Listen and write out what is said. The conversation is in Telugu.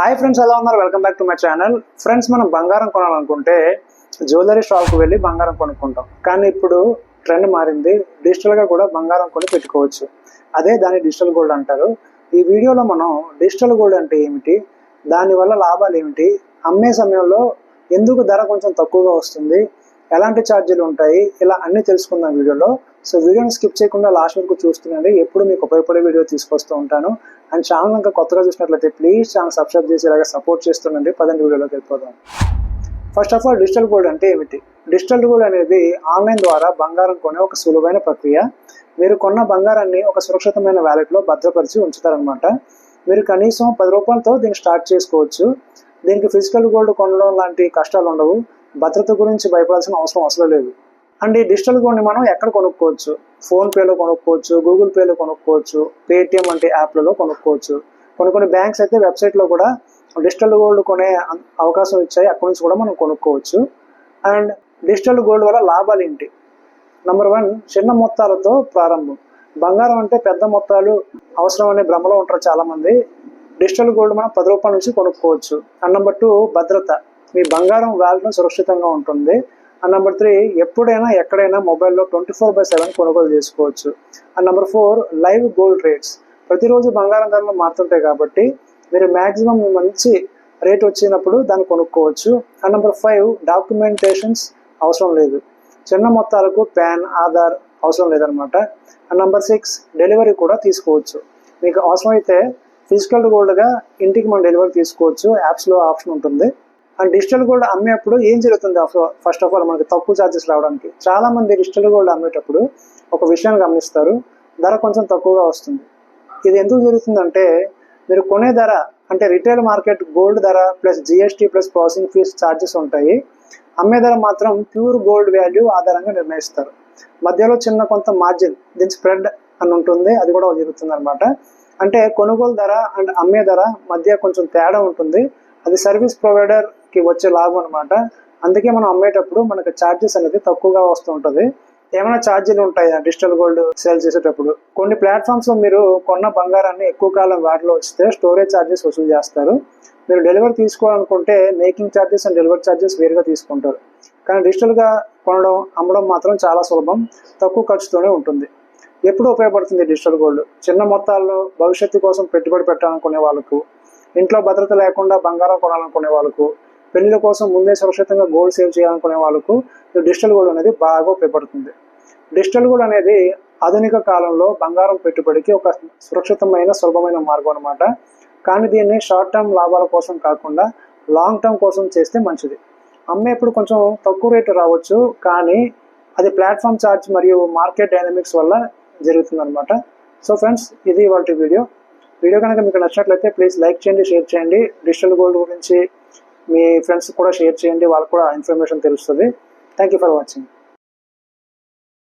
హాయ్ ఫ్రెండ్స్ ఎలా ఉన్నారు? Welcome back to my channel friends మనం బంగారం కొనాలనుకుంటే జ్యువెలరీ షాప్కి వెళ్ళి బంగారం కొనుక్కుంటాం. కానీ ఇప్పుడు ట్రెండ్ మారింది. డిజిటల్గా కూడా బంగారం కొని పెట్టుకోవచ్చు. అదే దాన్ని డిజిటల్ గోల్డ్ అంటారు. ఈ వీడియోలో మనం డిజిటల్ గోల్డ్ అంటే ఏమిటి? దానివల్ల లాభాలు ఏమిటి? అమ్మే సమయంలో ఎందుకు ధర కొంచెం తక్కువగా వస్తుంది? ఎలాంటి ఛార్జీలు ఉంటాయి? ఇలా అన్ని తెలుసుకుందాం వీడియోలో. సో వీడియోని స్కిప్ చేయకుండా లాస్ట్ వరకు చూస్తుండండి ఎప్పుడు మీకు ఉపయోగపడే వీడియో తీసుకొస్తూ ఉంటాను. అండ్ ఛానల్ ఇంకా కొత్తగా చూసినట్లయితే ప్లీజ్ ఛానల్ సబ్స్క్రైబ్ చేసి ఇలాగ సపోర్ట్ చేస్తుండండి. పదండి వీడియోలోకి వెళ్ళిపోదాం. First of all digital gold అంటే ఏమిటి? డిజిటల్ గోల్డ్ అనేది ఆన్లైన్ ద్వారా బంగారం కొనే ఒక సులువైన ప్రక్రియ. మీరు కొన్న బంగారాన్ని ఒక సురక్షితమైన వ్యాలెట్లో భద్రపరిచి ఉంచుతారనమాట మీరు కనీసం పది రూపాయలతో దీన్ని స్టార్ట్ చేసుకోవచ్చు. దీనికి ఫిజికల్ గోల్డ్ కొనడం లాంటి కష్టాలు ఉండవు భద్రత గురించి భయపడాల్సిన అవసరం అసలు లేదు. అండ్ ఈ డిజిటల్ గోల్డ్ని మనం ఎక్కడ కొనుక్కోవచ్చు? ఫోన్పేలో కొనుక్కోవచ్చు గూగుల్ పేలో కొనుక్కోవచ్చు పేటిఎం వంటి యాప్లలో కొనుక్కోవచ్చు. కొన్ని కొన్ని బ్యాంక్స్ అయితే వెబ్సైట్లో కూడా డిజిటల్ గోల్డ్ కొనే అం- అవకాశం ఇచ్చాయి. అక్కడి నుంచి కూడా మనం కొనుక్కోవచ్చు. అండ్ డిజిటల్ గోల్డ్ వల్ల లాభాలు ఏంటి? నెంబర్ వన్ చిన్న మొత్తాలతో ప్రారంభం. బంగారం అంటే పెద్ద మొత్తాలు అవసరం అనే భ్రమలో ఉంటారు చాలామంది. డిజిటల్ గోల్డ్ మనం పది రూపాయల నుంచి కొనుక్కోవచ్చు. అండ్ నెంబర్ టూ భద్రత. మీ బంగారం వాల్యూ సురక్షితంగా ఉంటుంది. అండ్ నెంబర్ త్రీ ఎప్పుడైనా ఎక్కడైనా మొబైల్లో ట్వంటీ ఫోర్ బై సెవెన్ కొనుగోలు చేసుకోవచ్చు. And number four live gold rates. ప్రతిరోజు బంగారం ధరలు మారుతుంటాయి కాబట్టి మీరు మ్యాక్సిమం మంచి రేట్ వచ్చినప్పుడు దాన్ని కొనుక్కోవచ్చు. అండ్ నెంబర్ ఫైవ్ డాక్యుమెంటేషన్స్ అవసరం లేదు. చిన్న మొత్తాలకు పాన్ ఆధార్ అవసరం లేదనమాట. అండ్ నెంబర్ సిక్స్ డెలివరీ కూడా తీసుకోవచ్చు. మీకు అవసరమైతే ఫిజికల్ గోల్డ్గా ఇంటికి మనం డెలివరీ తీసుకోవచ్చు. యాప్స్లో ఆప్షన్ ఉంటుంది. అండ్ డిజిటల్ గోల్డ్ అమ్మేటప్పుడు ఏం జరుగుతుంది? ఫస్ట్ ఆఫ్ ఆల్ మనకి తక్కువ ఛార్జెస్ రావడానికి. చాలా మంది డిజిటల్ గోల్డ్ అమ్మేటప్పుడు ఒక విషయాన్ని గమనిస్తారు. ధర కొంచెం తక్కువగా వస్తుంది. ఇది ఎందుకు జరుగుతుందంటే మీరు కొనే ధర అంటే రిటైల్ మార్కెట్ గోల్డ్ ధర plus GST plus processing fees charges ఉంటాయి. అమ్మే ధర మాత్రం ప్యూర్ గోల్డ్ వాల్యూ ఆధారంగా నిర్ణయిస్తారు. మధ్యలో చిన్న కొంత మార్జిన్ దీని స్ప్రెడ్ అని ఉంటుంది. అది కూడా జరుగుతుంది అనమాట అంటే కొనుగోలు ధర అండ్ అమ్మే ధర మధ్య కొంచెం తేడా ఉంటుంది. అది సర్వీస్ ప్రొవైడర్ కి వచ్చే లాభం అనమాట అందుకే మనం అమ్మేటప్పుడు మనకు ఛార్జెస్ అనేది తక్కువగా వస్తూ ఉంటుంది. ఏమైనా ఛార్జీలు ఉంటాయా? డిజిటల్ గోల్డ్ సేల్ చేసేటప్పుడు. కొన్ని ప్లాట్ఫామ్స్లో మీరు కొన్న బంగారాన్ని ఎక్కువ కాలం వాటిలో వస్తే స్టోరేజ్ ఛార్జెస్ వసూలు చేస్తారు. మీరు డెలివరీ తీసుకోవాలనుకుంటే making charges and delivery charges వేరుగా తీసుకుంటారు. కానీ డిజిటల్గా కొనడం అమ్మడం మాత్రం చాలా సులభం. తక్కువ ఖర్చుతోనే ఉంటుంది. ఎప్పుడు ఉపయోగపడుతుంది డిజిటల్ గోల్డ్ చిన్న మొత్తాల్లో భవిష్యత్తు కోసం పెట్టుబడి పెట్టాలనుకునే వాళ్ళకు ఇంట్లో భద్రత లేకుండా బంగారం కొనాలనుకునే వాళ్ళకు పెళ్ళిల కోసం ముందే సురక్షితంగా గోల్డ్ సేవ్ చేయాలనుకునే వాళ్ళకు డిజిటల్ గోల్డ్ అనేది బాగా ఉపయోగపడుతుంది. డిజిటల్ గోల్డ్ అనేది ఆధునిక కాలంలో బంగారం పెట్టుబడికి ఒక సురక్షితమైన సులభమైన మార్గం అనమాట కానీ దీన్ని షార్ట్ టర్మ్ లాభాల కోసం కాకుండా లాంగ్ టర్మ్ కోసం చేస్తే మంచిది. అమ్మేప్పుడు కొంచెం తక్కువ రేటు రావచ్చు కానీ అది ప్లాట్ఫామ్ ఛార్జ్ మరియు మార్కెట్ డైనమిక్స్ వల్ల జరుగుతుంది అనమాట సో ఫ్రెండ్స్ ఇది ఇవాళ వీడియో. వీడియో కనుక మీకు నచ్చినట్లయితే ప్లీజ్ లైక్ చేయండి షేర్ చేయండి. డిజిటల్ గోల్డ్ గురించి మీ ఫ్రెండ్స్ కూడా షేర్ చేయండి వాళ్ళకు కూడా ఇన్ఫర్మేషన్ తెలుస్తుంది. Thank you for watching